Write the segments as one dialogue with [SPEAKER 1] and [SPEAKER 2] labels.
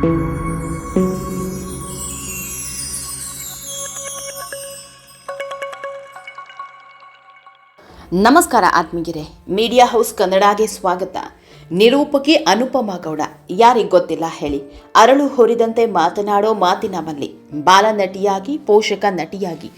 [SPEAKER 1] ನಮಸ್ಕಾರ ಆತ್ಮೀಗಿರೆ media house ಕನ್ನಡಗೆ ಸ್ವಾಗತ. ನಿರೂಪಕಿ ಅನುಪಮಾ ಗೌಡ, ಯಾರಿಗೆ ಗೊತ್ತಿಲ್ಲ ಹೇಳಿ. ಅರಳು ಹೊರಿದಂತೆ ಮಾತನಾಡೋ ಮಾತಿನ ಮಲ್ಲಿ. ಬಾಲ ನಟಿಯಾಗಿ, ಪೋಷಕ ನಟಿಯಾಗಿ,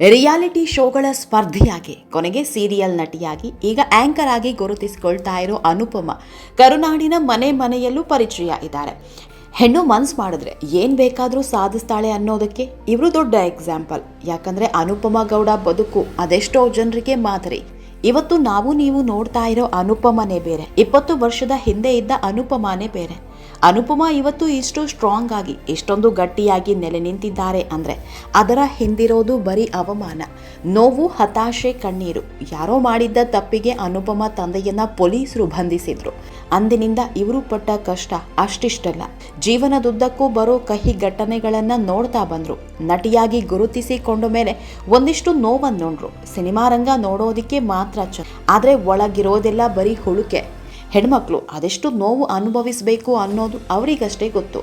[SPEAKER 1] ರಿಯಾಲಿಟಿ ಶೋಗಳ ಸ್ಪರ್ಧಿಯಾಗಿ, ಕೊನೆಗೆ ಸೀರಿಯಲ್ ನಟಿಯಾಗಿ, ಈಗ ಆಂಕರ್ ಆಗಿ ಗುರುತಿಸಿಕೊಳ್ತಾ ಇರೋ ಅನುಪಮ, ಕರುನಾಡಿನ ಮನೆ ಮನೆಯಲ್ಲೂ ಪರಿಚಯ ಇದ್ದಾರೆ. ಹೆಣ್ಣು ಮನ್ಸು ಮಾಡಿದ್ರೆ ಏನು ಬೇಕಾದರೂ ಸಾಧಿಸ್ತಾಳೆ ಅನ್ನೋದಕ್ಕೆ ಇವರು ದೊಡ್ಡ ಎಕ್ಸಾಂಪಲ್ ಯಾಕಂದ್ರೆ ಅನುಪಮ ಗೌಡ ಬದುಕು ಅದೆಷ್ಟೋ ಜನರಿಗೆ ಮಾದರಿ. ಇವತ್ತು ನಾವು ನೀವು ನೋಡ್ತಾ ಇರೋ ಅನುಪಮನೇ ಬೇರೆ. ಇಪ್ಪತ್ತು ವರ್ಷದ ಹಿಂದೆ ಇದ್ದ ಅನುಪಮನೇ ಬೇರೆ. ಅನುಪಮ ಇವತ್ತು ಇಷ್ಟು ಸ್ಟ್ರಾಂಗ್ ಆಗಿ ಇಷ್ಟೊಂದು ಗಟ್ಟಿಯಾಗಿ ನೆಲೆ ನಿಂತಿದ್ದಾರೆ ಅಂದರೆ ಅದರ ಹಿಂದಿರೋದು ಬರೀ ಅವಮಾನ. ನೋವು, ಹತಾಶೆ, ಕಣ್ಣೀರು. ಯಾರೋ ಮಾಡಿದ್ದ ತಪ್ಪಿಗೆ ಅನುಪಮ ತಂದೆಯನ್ನ ಪೊಲೀಸರು ಬಂಧಿಸಿದ್ರು. ಅಂದಿನಿಂದ ಇವರು ಪಟ್ಟ ಕಷ್ಟ ಅಷ್ಟಿಷ್ಟಲ್ಲ. ಜೀವನದುದ್ದಕ್ಕೂ ಬರೋ ಕಹಿ ಘಟನೆಗಳನ್ನ ನೋಡ್ತಾ ಬಂದ್ರು. ನಟಿಯಾಗಿ ಗುರುತಿಸಿಕೊಂಡ ಮೇಲೆ ಒಂದಿಷ್ಟು ನೋವನ್ನೊಂಡ್ರು. ಸಿನಿಮಾ ರಂಗ ನೋಡೋದಿಕ್ಕೆ ಮಾತ್ರ ಚ ಆದರೆ ಒಳಗಿರೋದೆಲ್ಲ ಬರೀ ಹುಳುಕೆ. ಹೆಣ್ಮಕ್ಳು ಅದೆಷ್ಟು ನೋವು ಅನುಭವಿಸಬೇಕು ಅನ್ನೋದು ಅವರಿಗಷ್ಟೇ ಗೊತ್ತು.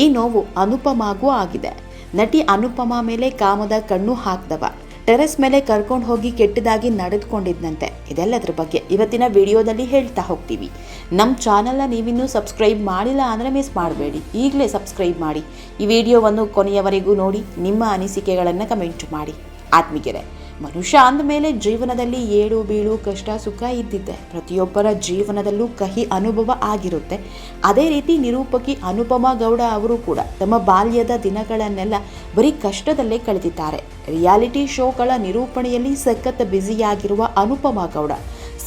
[SPEAKER 1] ಈ ನೋವು ಅನುಪಮಾಗೂ ಆಗಿದೆ. ನಟಿ ಅನುಪಮಾ ಮೇಲೆ ಕಾಮದ ಕಣ್ಣು ಹಾಕ್ದವ. ಟೆರೆಸ್ ಮೇಲೆ ಕರ್ಕೊಂಡು ಹೋಗಿ ಕೆಟ್ಟದಾಗಿ ನಡೆದುಕೊಂಡಿದ್ದಂತೆ ಇದೆಲ್ಲದ್ರ ಬಗ್ಗೆ ಇವತ್ತಿನ ವಿಡಿಯೋದಲ್ಲಿ ಹೇಳ್ತಾ ಹೋಗ್ತೀವಿ. ನಮ್ಮ ಚಾನಲ್ನ ನೀವಿನ್ನೂ ಸಬ್ಸ್ಕ್ರೈಬ್ ಮಾಡಿಲ್ಲ ಅಂದರೆ ಮಿಸ್ ಮಾಡಬೇಡಿ. ಈಗಲೇ ಸಬ್ಸ್ಕ್ರೈಬ್ ಮಾಡಿ. ಈ ವಿಡಿಯೋವನ್ನು ಕೊನೆಯವರೆಗೂ ನೋಡಿ, ನಿಮ್ಮ ಅನಿಸಿಕೆಗಳನ್ನು ಕಮೆಂಟ್ ಮಾಡಿ. ಆತ್ಮೀಗೆರೆ ಮನುಷ್ಯ ಅಂದಮೇಲೆ ಜೀವನದಲ್ಲಿ ಏಳು ಬೀಳು, ಕಷ್ಟ, ಸುಖ ಇದ್ದಿದ್ದೆ. ಪ್ರತಿಯೊಬ್ಬರ ಜೀವನದಲ್ಲೂ ಕಹಿ ಅನುಭವ ಆಗಿರುತ್ತೆ. ಅದೇ ರೀತಿ ನಿರೂಪಕಿ ಅನುಪಮಾ ಗೌಡ ಅವರು ಕೂಡ ತಮ್ಮ ಬಾಲ್ಯದ ದಿನಗಳನ್ನೆಲ್ಲ ಬರೀ ಕಷ್ಟದಲ್ಲೇ ಕಳೆದಿದ್ದಾರೆ. ರಿಯಾಲಿಟಿ ಶೋಗಳ ನಿರೂಪಣೆಯಲ್ಲಿ ಸಖತ್ ಬ್ಯುಸಿಯಾಗಿರುವ ಅನುಪಮಾ ಗೌಡ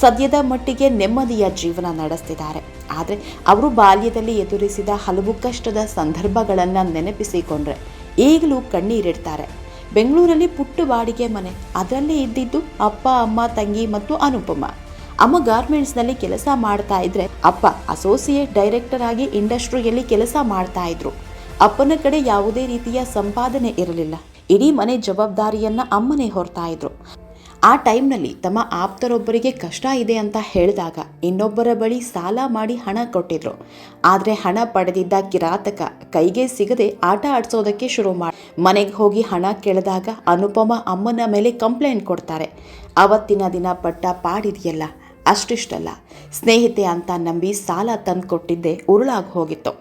[SPEAKER 1] ಸದ್ಯದ ಮಟ್ಟಿಗೆ ನೆಮ್ಮದಿಯ ಜೀವನ ನಡೆಸ್ತಿದ್ದಾರೆ. ಆದರೆ ಅವರು ಬಾಲ್ಯದಲ್ಲಿ ಎದುರಿಸಿದ ಹಲವು ಕಷ್ಟದ ಸಂದರ್ಭಗಳನ್ನು ನೆನಪಿಸಿಕೊಂಡ್ರೆ ಈಗಲೂ ಕಣ್ಣೀರಿಡ್ತಾರೆ. ಬೆಂಗಳೂರಲ್ಲಿ ಪುಟ್ಟ ಬಾಡಿಗೆ ಮನೆ. ಅದರಲ್ಲೇ ಇದ್ದಿದ್ದು ಅಪ್ಪ, ಅಮ್ಮ, ತಂಗಿ ಮತ್ತು ಅನುಪಮ. ಅಮ್ಮ ಗಾರ್ಮೆಂಟ್ಸ್ನಲ್ಲಿ ಕೆಲಸ ಮಾಡ್ತಾ ಇದ್ರೆ ಅಪ್ಪ ಅಸೋಸಿಯೇಟ್ ಡೈರೆಕ್ಟರ್ ಆಗಿ ಇಂಡಸ್ಟ್ರಿಯಲ್ಲಿ ಕೆಲಸ ಮಾಡ್ತಾ ಇದ್ರು. ಅಪ್ಪನ ಕಡೆ ಯಾವುದೇ ರೀತಿಯ ಸಂಪಾದನೆ ಇರಲಿಲ್ಲ. ಇಡೀ ಮನೆ ಜವಾಬ್ದಾರಿಯನ್ನ ಅಮ್ಮನೇ ಹೊರ್ತಾ ಇದ್ರು. ಆ ಟೈಮ್ನಲ್ಲಿ ತಮ್ಮ ಆಪ್ತರೊಬ್ಬರಿಗೆ ಕಷ್ಟ ಇದೆ ಅಂತ ಹೇಳಿದಾಗ ಇನ್ನೊಬ್ಬರ ಬಳಿ ಸಾಲ ಮಾಡಿ ಹಣ ಕೊಟ್ಟಿದ್ರು. ಆದರೆ ಹಣ ಪಡೆದಿದ್ದ ಕಿರಾತಕ ಕೈಗೆ ಸಿಗದೆ ಆಟ ಆಡಿಸೋದಕ್ಕೆ ಶುರು ಮಾಡಿ, ಮನೆಗೆ ಹೋಗಿ ಹಣ ಕೇಳಿದಾಗ ಅನುಪಮ ಅಮ್ಮನ ಮೇಲೆ ಕಂಪ್ಲೇಂಟ್ ಕೊಡ್ತಾರೆ. ಅವತ್ತಿನ ದಿನ ಪಟ್ಟ ಪಾಡಿದೆಯಲ್ಲ, ಅಷ್ಟಿಷ್ಟಲ್ಲ. ಸ್ನೇಹಿತೆ ಅಂತ ನಂಬಿ ಸಾಲ ತಂದು ಕೊಟ್ಟಿದ್ದೆ ಉರುಳಾಗಿ ಹೋಗಿತ್ತು.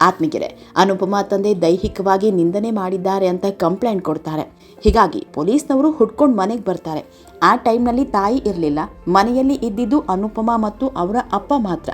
[SPEAKER 1] ಆತ್ಮೀಗೆರೆ ಅನುಪಮಾ ತಂದೆ ದೈಹಿಕವಾಗಿ ನಿಂದನೆ ಮಾಡಿದ್ದಾರೆ ಅಂತ ಕಂಪ್ಲೇಂಟ್ ಕೊಡ್ತಾರೆ. ಹೀಗಾಗಿ ಪೊಲೀಸ್ನವರು ಹುಡ್ಕೊಂಡು ಮನೆಗೆ ಬರ್ತಾರೆ. ಆ ಟೈಮ್ನಲ್ಲಿ ತಾಯಿ ಇರಲಿಲ್ಲ. ಮನೆಯಲ್ಲಿ ಇದ್ದಿದ್ದು ಅನುಪಮಾ ಮತ್ತು ಅವರ ಅಪ್ಪ ಮಾತ್ರ.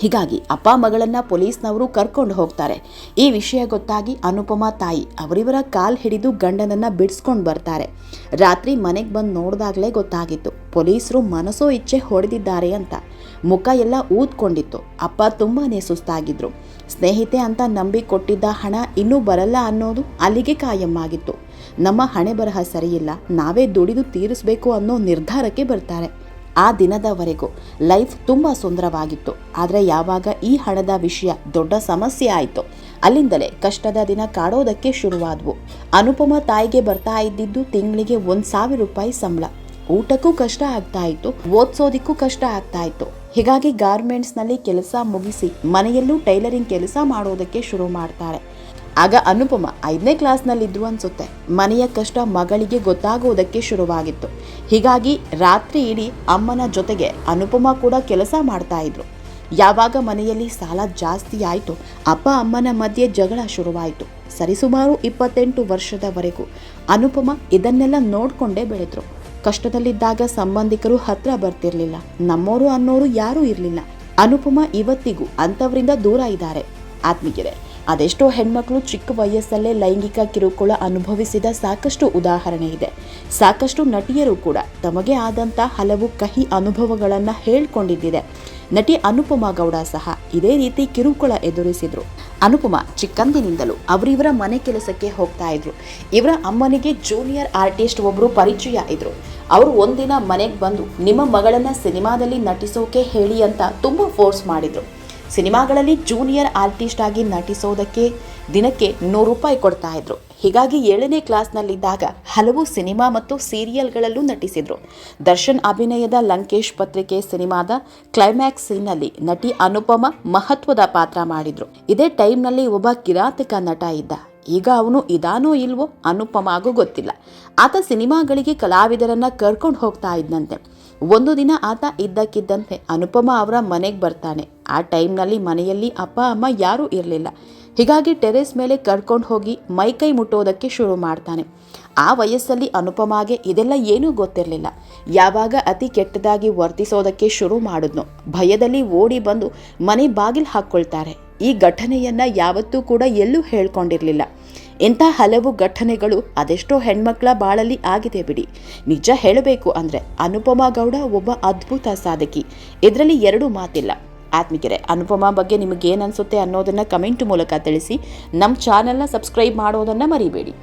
[SPEAKER 1] ಹೀಗಾಗಿ ಅಪ್ಪ ಮಗಳನ್ನ ಪೊಲೀಸ್ನವರು ಕರ್ಕೊಂಡು ಹೋಗ್ತಾರೆ. ಈ ವಿಷಯ ಗೊತ್ತಾಗಿ ಅನುಪಮಾ ತಾಯಿ ಅವರಿವರ ಕಾಲ್ ಹಿಡಿದು ಗಂಡನನ್ನು ಬಿಡಿಸ್ಕೊಂಡು ಬರ್ತಾರೆ. ರಾತ್ರಿ ಮನೆಗೆ ಬಂದು ನೋಡಿದಾಗಲೇ ಗೊತ್ತಾಗಿತ್ತು. ಪೊಲೀಸರು ಮನಸೋ ಇಚ್ಛೆ ಹೊಡೆದಿದ್ದಾರೆ ಅಂತ. ಮುಖ ಎಲ್ಲ ಊದ್ಕೊಂಡಿತ್ತು. ಅಪ್ಪ ತುಂಬಾನೇ ಸುಸ್ತಾಗಿದ್ರು. ಸ್ನೇಹಿತೆ ಅಂತ ನಂಬಿ ಕೊಟ್ಟಿದ್ದ ಹಣ ಇನ್ನೂ ಬರಲ್ಲ ಅನ್ನೋದು ಅಲ್ಲಿಗೆ ಕಾಯಮ್ಮಾಗಿತ್ತು. ನಮ್ಮ ಹಣೆ ಬರಹ ಸರಿಯಿಲ್ಲ. ನಾವೇ ದುಡಿದು ತೀರಿಸಬೇಕು ಅನ್ನೋ ನಿರ್ಧಾರಕ್ಕೆ ಬರ್ತಾರೆ. ಆ ದಿನದವರೆಗೂ ಲೈಫ್ ತುಂಬ ಸುಂದರವಾಗಿತ್ತು. ಆದರೆ ಯಾವಾಗ ಈ ಹಣದ ವಿಷಯ ದೊಡ್ಡ ಸಮಸ್ಯೆ ಆಯಿತು. ಅಲ್ಲಿಂದಲೇ ಕಷ್ಟದ ದಿನ ಕಾಡೋದಕ್ಕೆ ಶುರುವಾದವು. ಅನುಪಮ ತಾಯಿಗೆ ಬರ್ತಾ ಇದ್ದಿದ್ದು ತಿಂಗಳಿಗೆ ಒಂದು ಸಾವಿರ ರೂಪಾಯಿ ಸಂಬಳ. ಊಟಕ್ಕೂ ಕಷ್ಟ ಆಗ್ತಾ ಇತ್ತು. ಓದ್ಸೋದಿಕ್ಕೂ ಕಷ್ಟ ಆಗ್ತಾ ಇತ್ತು. ಹೀಗಾಗಿ ಗಾರ್ಮೆಂಟ್ಸ್ನಲ್ಲಿ ಕೆಲಸ ಮುಗಿಸಿ ಮನೆಯಲ್ಲೂ ಟೈಲರಿಂಗ್ ಕೆಲಸ ಮಾಡೋದಕ್ಕೆ ಶುರು ಮಾಡ್ತಾರೆ. ಆಗ ಅನುಪಮ ಐದನೇ ಕ್ಲಾಸ್ನಲ್ಲಿದ್ರು ಅನಿಸುತ್ತೆ. ಮನೆಯ ಕಷ್ಟ ಮಗಳಿಗೆ ಗೊತ್ತಾಗುವುದಕ್ಕೆ ಶುರುವಾಗಿತ್ತು. ಹೀಗಾಗಿ ರಾತ್ರಿ ಇಡೀ ಅಮ್ಮನ ಜೊತೆಗೆ ಅನುಪಮ ಕೂಡ ಕೆಲಸ ಮಾಡ್ತಾ ಇದ್ರು. ಯಾವಾಗ ಮನೆಯಲ್ಲಿ ಸಾಲ ಜಾಸ್ತಿ ಆಯಿತು ಅಪ್ಪ ಅಮ್ಮನ ಮಧ್ಯೆ ಜಗಳ ಶುರುವಾಯಿತು. ಸರಿಸುಮಾರು ಇಪ್ಪತ್ತೆಂಟು ವರ್ಷದವರೆಗೂ ಅನುಪಮ ಇದನ್ನೆಲ್ಲ ನೋಡಿಕೊಂಡೇ ಬೆಳೆದ್ರು. ಕಷ್ಟದಲ್ಲಿದ್ದಾಗ ಸಂಬಂಧಿಕರು ಹತ್ರ ಬರ್ತಿರ್ಲಿಲ್ಲ. ನಮ್ಮೋರು ಅನ್ನೋರು ಯಾರೂ ಇರಲಿಲ್ಲ. ಅನುಪಮ ಇವತ್ತಿಗೂ ಅಂಥವರಿಂದ ದೂರ ಇದ್ದಾರೆ. ಆತ್ಮೀಯರೇ, ಅದೆಷ್ಟೋ ಹೆಣ್ಮಕ್ಳು ಚಿಕ್ಕ ವಯಸ್ಸಲ್ಲೇ ಲೈಂಗಿಕ ಕಿರುಕುಳ ಅನುಭವಿಸಿದ ಸಾಕಷ್ಟು ಉದಾಹರಣೆ ಇದೆ. ಸಾಕಷ್ಟು ನಟಿಯರು ಕೂಡ ತಮಗೆ ಆದಂಥ ಹಲವು ಕಹಿ ಅನುಭವಗಳನ್ನು ಹೇಳ್ಕೊಂಡಿದ್ದಿದೆ. ನಟಿ ಅನುಪಮಾ ಗೌಡ ಸಹ ಇದೇ ರೀತಿ ಕಿರುಕುಳ ಎದುರಿಸಿದ್ರು. ಅನುಪಮ ಚಿಕ್ಕಂದಿನಿಂದಲೂ ಅವರಿವರ ಮನೆ ಕೆಲಸಕ್ಕೆ ಹೋಗ್ತಾ ಇದ್ರು. ಇವರ ಅಮ್ಮನಿಗೆ ಜೂನಿಯರ್ ಆರ್ಟಿಸ್ಟ್ ಒಬ್ಬರು ಪರಿಚಯ ಇದ್ರು. ಅವರು ಒಂದಿನ ಮನೆಗೆ ಬಂದು, ನಿಮ್ಮ ಮಗಳನ್ನ ಸಿನಿಮಾದಲ್ಲಿ ನಟಿಸೋಕೆ ಹೇಳಿ ಅಂತ ತುಂಬ ಫೋರ್ಸ್ ಮಾಡಿದ್ರು. ಸಿನಿಮಾಗಳಲ್ಲಿ ಜೂನಿಯರ್ ಆರ್ಟಿಸ್ಟ್ ಆಗಿ ನಟಿಸೋದಕ್ಕೆ ದಿನಕ್ಕೆ ನೂರು ರೂಪಾಯಿ ಕೊಡ್ತಾ ಇದ್ರು. ಹೀಗಾಗಿ ಏಳನೇ ಕ್ಲಾಸ್ನಲ್ಲಿದ್ದಾಗ ಹಲವು ಸಿನಿಮಾ ಮತ್ತು ಸೀರಿಯಲ್ಗಳಲ್ಲೂ ನಟಿಸಿದ್ರು. ದರ್ಶನ್ ಅಭಿನಯದ ಲಂಕೇಶ್ ಪತ್ರಿಕೆ ಸಿನಿಮಾದ ಕ್ಲೈಮ್ಯಾಕ್ಸ್ ಸೀನ್ನಲ್ಲಿ ನಟಿ ಅನುಪಮ ಮಹತ್ವದ ಪಾತ್ರ ಮಾಡಿದ್ರು. ಇದೇ ಟೈಮ್ನಲ್ಲಿ ಒಬ್ಬ ಕಿರಾತಕ ನಟ ಇದ್ದ. ಈಗ ಅವನು ಇದಾನೋ ಇಲ್ವೋ ಅನುಪಮಾಗೂ ಗೊತ್ತಿಲ್ಲ. ಆತ ಸಿನಿಮಾಗಳಿಗೆ ಕಲಾವಿದರನ್ನ ಕರ್ಕೊಂಡು ಹೋಗ್ತಾ ಇದ್ದಂತೆ ಒಂದು ದಿನ ಆತ ಇದ್ದಕ್ಕಿದ್ದಂತೆ ಅನುಪಮ ಅವರ ಮನೆಗೆ ಬರ್ತಾನೆ. ಆ ಟೈಮ್ನಲ್ಲಿ ಮನೆಯಲ್ಲಿ ಅಪ್ಪ, ಅಮ್ಮ ಯಾರೂ ಇರಲಿಲ್ಲ. ಹೀಗಾಗಿ ಟೆರೆಸ್ ಮೇಲೆ ಕರ್ಕೊಂಡು ಹೋಗಿ ಮೈಕೈ ಮುಟ್ಟೋದಕ್ಕೆ ಶುರು ಮಾಡ್ತಾನೆ. ಆ ವಯಸ್ಸಲ್ಲಿ ಅನುಪಮಾಗೆ ಇದೆಲ್ಲ ಏನೂ ಗೊತ್ತಿರಲಿಲ್ಲ. ಯಾವಾಗ ಅತಿ ಕೆಟ್ಟದಾಗಿ ವರ್ತಿಸೋದಕ್ಕೆ ಶುರು ಮಾಡಿದ್ನೋ, ಭಯದಲ್ಲಿ ಓಡಿ ಬಂದು ಮನೆ ಬಾಗಿಲು ಹಾಕ್ಕೊಳ್ತಾರೆ. ಈ ಘಟನೆಯನ್ನು ಯಾವತ್ತೂ ಕೂಡ ಎಲ್ಲೂ ಹೇಳ್ಕೊಂಡಿರಲಿಲ್ಲ. ಇಂಥ ಹಲವು ಘಟನೆಗಳು ಅದೆಷ್ಟೋ ಹೆಣ್ಮಕ್ಳ ಬಾಳಲ್ಲಿ ಆಗಿದೆ ಬಿಡಿ. ನಿಜ ಹೇಳಬೇಕು ಅಂದರೆ ಅನುಪಮಾ ಗೌಡ ಒಬ್ಬ ಅದ್ಭುತ ಸಾಧಕಿ. ಇದರಲ್ಲಿ ಎರಡು ಮಾತಿಲ್ಲ. ಆತ್ಮಿಕರೆ ಅನುಪಮ ಬಗ್ಗೆ ನಿಮಗೇನು ಅನಿಸುತ್ತೆ ಅನ್ನೋದನ್ನು ಕಮೆಂಟ್ ಮೂಲಕ ತಿಳಿಸಿ ನಮ್ಮ ಚಾನೆಲ್ನ ಸಬ್ಸ್ಕ್ರೈಬ್ ಮಾಡೋದನ್ನು ಮರಿಬೇಡಿ.